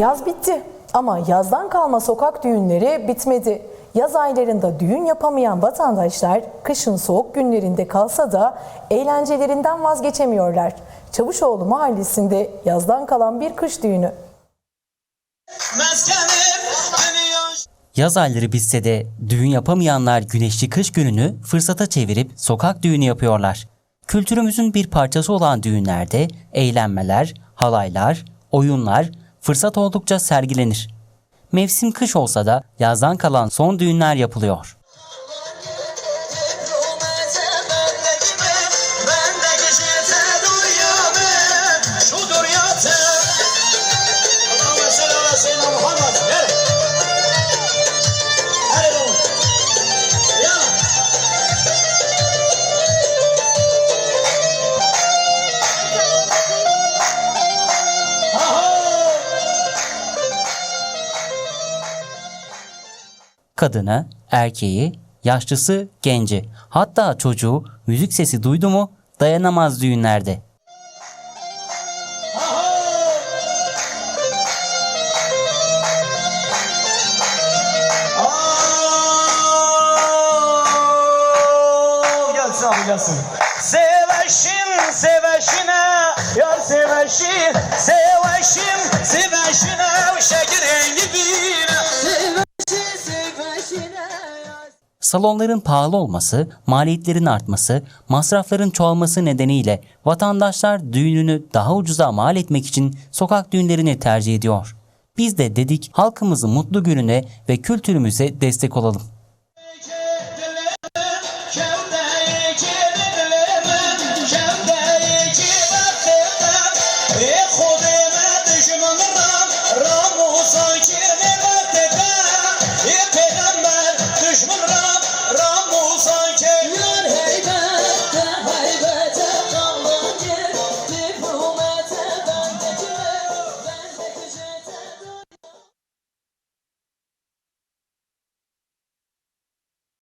Yaz bitti ama yazdan kalma sokak düğünleri bitmedi. Yaz aylarında düğün yapamayan vatandaşlar kışın soğuk günlerinde kalsa da eğlencelerinden vazgeçemiyorlar. Çavuşoğlu mahallesinde yazdan kalan bir kış düğünü. Yaz ayları bitse de düğün yapamayanlar güneşli kış gününü fırsata çevirip sokak düğünü yapıyorlar. Kültürümüzün bir parçası olan düğünlerde eğlenmeler, halaylar, oyunlar fırsat oldukça sergilenir. Mevsim kış olsa da yazdan kalan son düğünler yapılıyor. Kadını, erkeği, yaşlısı, genci, hatta çocuğu müzik sesi duydu mu dayanamaz düğünlerde. Gelsin. Seveşin seveşine yar seveşin seveşin seveşine şeker rengi Salonların pahalı olması, maliyetlerin artması, masrafların çoğalması nedeniyle vatandaşlar düğününü daha ucuza mal etmek için sokak düğünlerini tercih ediyor. Biz de dedik halkımızın mutlu gününe ve kültürümüze destek olalım.